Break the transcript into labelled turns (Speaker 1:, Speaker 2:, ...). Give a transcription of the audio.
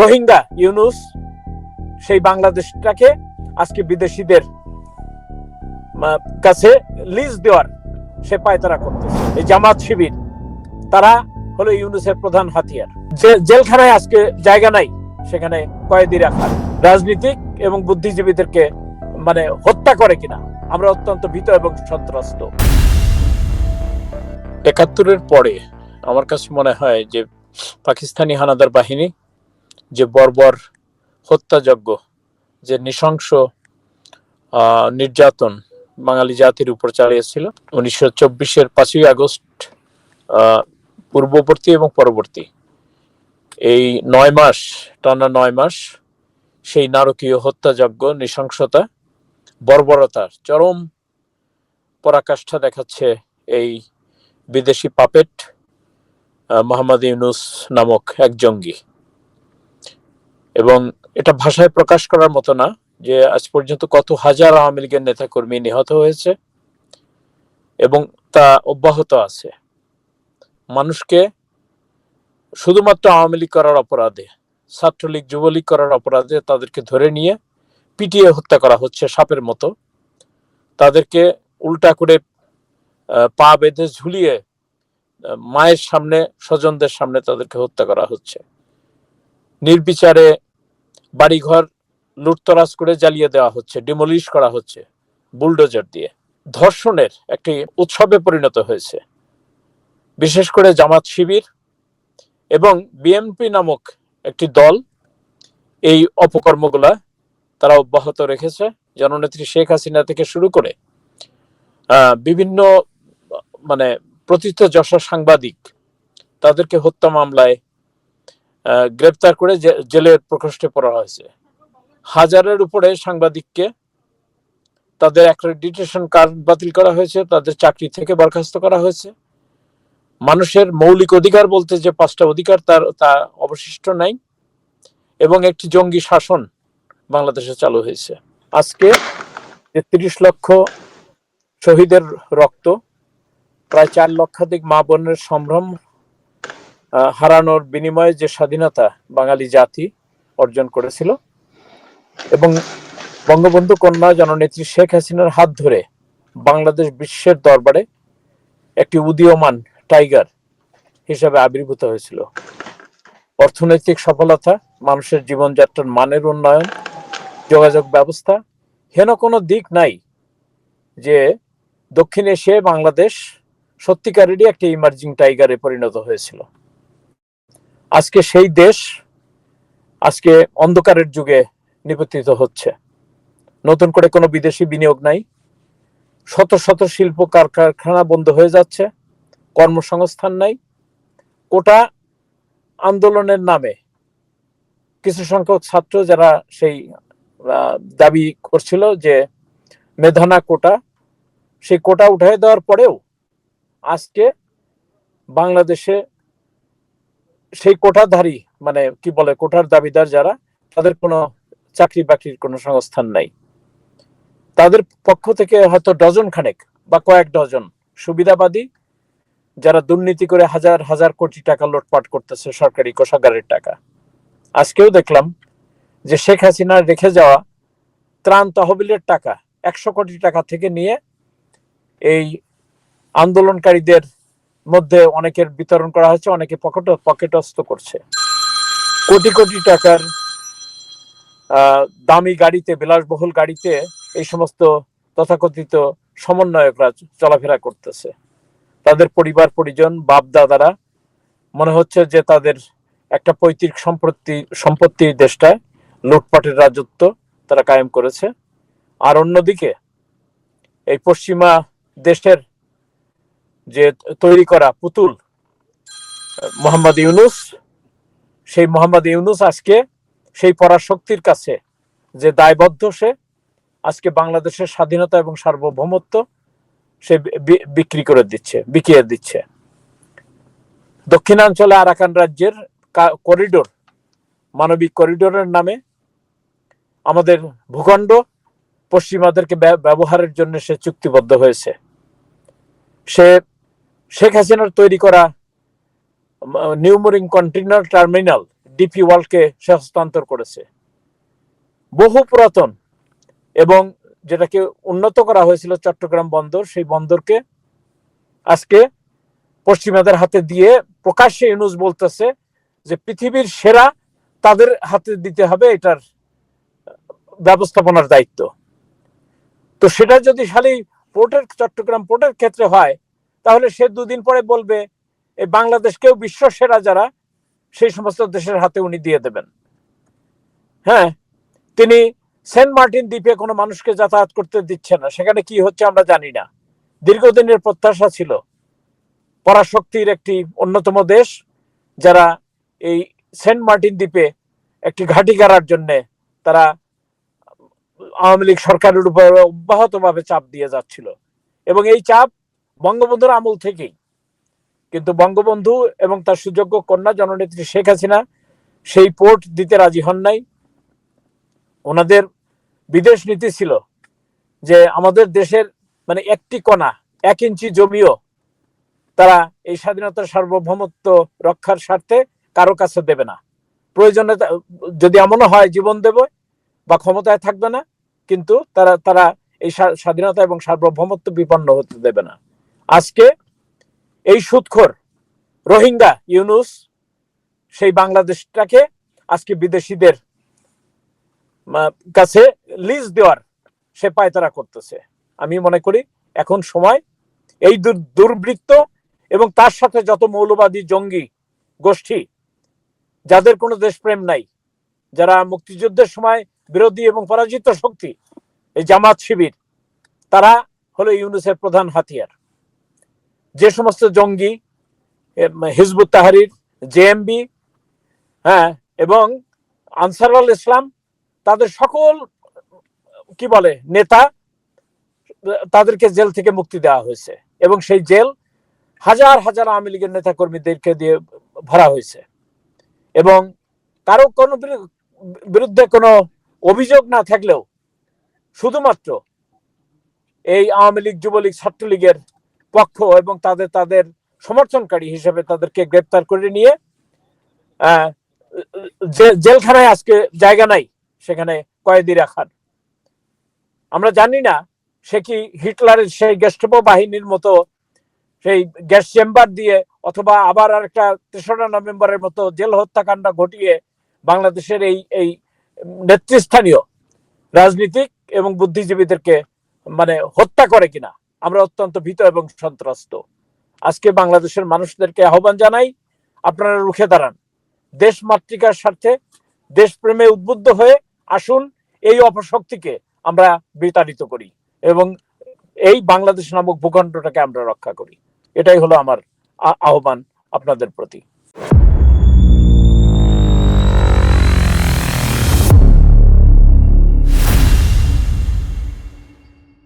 Speaker 1: রোহিঙ্গা ইউনুস সেই বাংলাদেশটাকে আজকে বিদেশিদের কাছে লিজ দেওয়ার সে পায়তারা করতেছে। এই জামাত শিবির, তারা হলো ইউনুসের প্রধান হাতিয়ার। জেলখানায় আজকে জায়গা নাই, সেখানে কয়েদি রাখার রাজনীতিক এবং বুদ্ধিজীবীদেরকে মানে হত্যা করে কিনা, আমরা অত্যন্ত ভীত এবং সন্ত্রস্ত। একাত্তরের পরে, আমার কাছে মনে হয় যে পাকিস্তানি হানাদার বাহিনী যে বর্বর হত্যাযজ্ঞ, যে নৃশংস নির্যাতন বাঙালি জাতির উপর চালিয়েছিল, উনিশশো চব্বিশের পাঁচই আগস্ট পূর্ববর্তী এবং পরবর্তী। এই নয় মাস, টানা নয় মাস, সেই নারকীয় হত্যাযজ্ঞ, নৃশংসতা বর্বরতার চরম পরাকাষ্ঠা দেখাচ্ছে এই বিদেশি পাপেট মোহাম্মদ ইউনুস নামক এক জঙ্গি। এবং এটা ভাষায় প্রকাশ করার মতো না যে আজ পর্যন্ত কত হাজার আওয়ামী লীগের নেতাকর্মী নিহত হয়েছে এবং তা অব্যাহত আছে। মানুষকে শুধুমাত্র আওয়ামী লীগ করার অপরাধে, ছাত্রলীগ, যুবলীগ করার অপরাধে তাদেরকে ধরে নিয়ে পিটিয়ে হত্যা করা হচ্ছে সাপের মতো। তাদেরকে উল্টা করে পা বেঁধে ঝুলিয়ে মায়ের সামনে, স্বজনদের সামনে তাদেরকে হত্যা করা হচ্ছে। নির্বিচারে বাড়িঘর লুটতরাজ করে জ্বালিয়ে দেওয়া হচ্ছে ডিমলিশ করা হচ্ছে বুলডোজার দিয়ে। ধর্ষণের একটি উৎসবে পরিণত হয়েছে। বিশেষ করে জামাত শিবির এবং বিএনপি নামক একটি দল এই অপকর্মগুলা তারা অব্যাহত রেখেছে। জননেত্রী শেখ হাসিনা থেকে শুরু করে বিভিন্ন মানে প্রথিত যশা সাংবাদিক তাদেরকে হত্যা মামলায় গ্রেপ্তার করে জেলের প্রকোষ্ঠে পড়া হয়েছে। হাজারের উপরে সাংবাদিককে তাদের অ্যাক্রেডিটেশন কার্ড বাতিল করা হয়েছে, তাদের চাকরি থেকে বরখাস্ত করা হয়েছে। মানুষের মৌলিক অধিকার বলতে যে পাঁচটা অধিকার, তার, তা অবশিষ্ট নাই এবং একটি জঙ্গি শাসন বাংলাদেশে চালু হয়েছে। আজকে যে তিরিশ লক্ষ শহীদের রক্ত, প্রায় চার লক্ষাধিক মা বোনের সম্ভ্রম হারানোর বিনিময়ে যে স্বাধীনতা বাঙালি জাতি অর্জন করেছিল এবং বঙ্গবন্ধু কন্যা জননেত্রী শেখ হাসিনার হাত ধরে বাংলাদেশ বিশ্বের দরবারে একটি উদীয়মান টাইগার হিসেবে আবির্ভূত হয়েছিল। অর্থনৈতিক সফলতা, মানুষের জীবনযাত্রার মানের উন্নয়ন, যোগাযোগ ব্যবস্থা হেন কোনো দিক নাই যে দক্ষিণ এশিয়ায় বাংলাদেশ সত্যিকারেরই একটি ইমার্জিং টাইগারে পরিণত হয়েছিল। আজকে সেই দেশ আজকে অন্ধকারের যুগে নিপতিত হচ্ছে। নতুন করে কোনো বিদেশি বিনিয়োগ নাই। শত শত শিল্প কারখানা বন্ধ হয়ে যাচ্ছে। কর্মসংস্থান নাই। কোটা আন্দোলনের নামে কিছু সংখ্যক ছাত্র যারা সেই দাবি করছিল যে মেধানা কোটা, সেই কোটা উঠাই দেওয়ার পরেও আজকে বাংলাদেশে সেই কোটাধারী মানে কি বলে কোটার দাবিদার যারা, তাদের কোনো চাকরি বাকরির কোনো সংস্থান নাই। তাদের পক্ষ থেকে হয়তো ডজন খানেক বা কয়েক ডজন সুবিধাবাদী, যারা দুর্নীতি করে হাজার হাজার কোটি টাকা লুটপাট করতেছে সরকারি কোষাগারের টাকা। আজকেও দেখলাম যে শেখ হাসিনা রেখে যাওয়া ত্রাণ তহবিলের টাকা, একশো কোটি টাকা থেকে নিয়ে এই আন্দোলনকারীদের মধ্যে অনেকের বিতরণ করা হয়েছে, অনেকে পকেট পকেটস্থ করছে। কোটি কোটি টাকার দামি গাড়িতে, বিলাসবহুল গাড়িতে এই সমস্ত তথাকথিত সমন্বয়করা চলাফেরা করতেছে। তাদের পরিবার, পরিজন বাপ দাদারা মনে হচ্ছে যে তাদের একটা পৈতৃক সম্পত্তি সম্পত্তির দেশটায় লুটপাটের রাজত্ব তারা কায়েম করেছে। আর অন্যদিকে এই পশ্চিমা দেশের যে তৈরি করা পুতুল মোহাম্মদ ইউনুস, সেই মোহাম্মদ ইউনুস আজকে সেই পরাশক্তির কাছে যে দায়বদ্ধ সে, আজকে বাংলাদেশের স্বাধীনতা এবং সার্বভৌমত্ব সে বিক্রি করে দিচ্ছে, বিকিয়ে দিচ্ছে। দক্ষিণাঞ্চলে আরাকান রাজ্যের করিডোর, মানবিক করিডোরের নামে আমাদের ভূখণ্ড পশ্চিমাদেরকে ব্য- ব্যবহারের জন্য সে চুক্তিবদ্ধ হয়েছে। সে শেখ হাসিনার তৈরি করা New Mooring container terminal DP ওয়ার্ল্ডকে সে হস্তান্তর করেছে। বহু পুরাতন এবং যেটাকে উন্নত করা হয়েছিল চট্টগ্রাম বন্দর, সেই বন্দরকে আজকে পশ্চিমাদের হাতে দিয়ে প্রকাশ্যে ইউনুস বলতেছে যে পৃথিবীর সেরা তাদের হাতে দিতে হবে এটার ব্যবস্থাপনার দায়িত্ব। তো সেটা যদি খালি পোর্টের চট্টগ্রাম পোর্টের ক্ষেত্রে হয় তাহলে সে দুদিন পরে বলবে এই বাংলাদেশকেও বিশ্ব সেরা যারা, সেই সমস্ত দেশের হাতে উনি দিয়ে দেবেন। হ্যাঁ তিনি সেন্ট মার্টিন দ্বীপে কোনো মানুষকে যাতায়াত করতে দিচ্ছে না। সেখানে কি হচ্ছে আমরা জানি না। দীর্ঘদিনের প্রত্যাশা ছিল। পরাশক্তির একটি অন্যতম দেশ, যারা এই সেন্ট মার্টিন দ্বীপে একটি ঘাঁটি গাড়ার জন্য তারা আওয়ামী লীগ সরকারের উপর অব্যাহতভাবে চাপ দিয়ে যাচ্ছিল। এবং এই চাপ বঙ্গবন্ধুর আমল থেকেই। কিন্তু বঙ্গবন্ধু এবং তার সুযোগ্য কন্যা জননেত্রী শেখ হাসিনা সেই পোর্ট দিতে রাজি হন নাই। ওনাদের বিদেশ নীতি ছিল যে আমাদের দেশের মানে একটি কণা, এক ইঞ্চি জমিও তারা এই স্বাধীনতার সার্বভৌমত্ব রক্ষার স্বার্থে কারও কাছে দেবে না। প্রয়োজনে যদি এমনও হয় জীবন দেবে বা ক্ষমতায় থাকবে না, কিন্তু তারা তারা এই স্বাধীনতা এবং সার্বভৌমত্ব বিপন্ন হতে দেবে না। আজকে এই সুৎখর রোহিঙ্গা ইউনুস সেই বাংলাদেশটাকে আজকে বিদেশিদের কাছে লিজ দেওয়ার সে পায়তারা করতেছে। আমি মনে করি এখন সময় এই দুর- দুর্বৃত্ত এবং তার সাথে যত মৌলবাদী জঙ্গি গোষ্ঠী, যাদের কোনো দেশপ্রেম নাই, যারা মুক্তিযুদ্ধের সময় বিরোধী এবং পরাজিত শক্তি, এই জামাত শিবির, তারা হলো ইউনুসের প্রধান হাতিয়ার। যে সমস্ত জঙ্গি হিজবুত তাহারির জেএমবি হ্যাঁ এবং আনসারুল ইসলাম, তাদের সকল, কি বলে, নেতা, তাদেরকে জেল থেকে মুক্তি দেওয়া হয়েছে। এবং সেই জেল হাজার হাজার আওয়ামী লীগের নেতা কর্মীদেরকে দিয়ে ভরা হয়েছে। এবং কারও কোনো বিরু- বিরুদ্ধে কোনো অভিযোগ না থাকলেও শুধুমাত্র এই আওয়ামী লীগ, যুবলীগ, ছাত্রলীগের পক্ষ এবং তাদের তাদের সমর্থনকারী হিসেবে তাদেরকে গ্রেপ্তার করে নিয়ে জেলখানায় আজকে জায়গা নাই, সেখানে কয়েদি রাখার আমরা জানি না সে কি হিটলারের সেই গেস্টপো বাহিনীর মতো, সেই গ্যাস চেম্বার দিয়ে অথবা আবার আরেকটা তেসরা নভেম্বরের মতো জেল হত্যাকাণ্ড ঘটিয়ে বাংলাদেশের এই এই নেতৃস্থানীয় রাজনীতিক এবং বুদ্ধিজীবীদেরকে মানে হত্যা করে কিনা। আমরা অত্যন্ত ভীত এবং সন্ত্রস্ত। আজকে বাংলাদেশের মানুষদেরকে আহ্বান জানাই, আপনারা রুখে দাঁড়ান। দেশ মাতৃকার স্বার্থে দেশপ্রেমে উদ্বুদ্ধ হয়ে আসুন, এই অপশক্তিকে আমরা বিতাড়িত করি এবং এই বাংলাদেশ নামক ভূখণ্ডটাকে আমরা রক্ষা করি। এটাই হলো আমার আহ্বান আপনাদের প্রতি।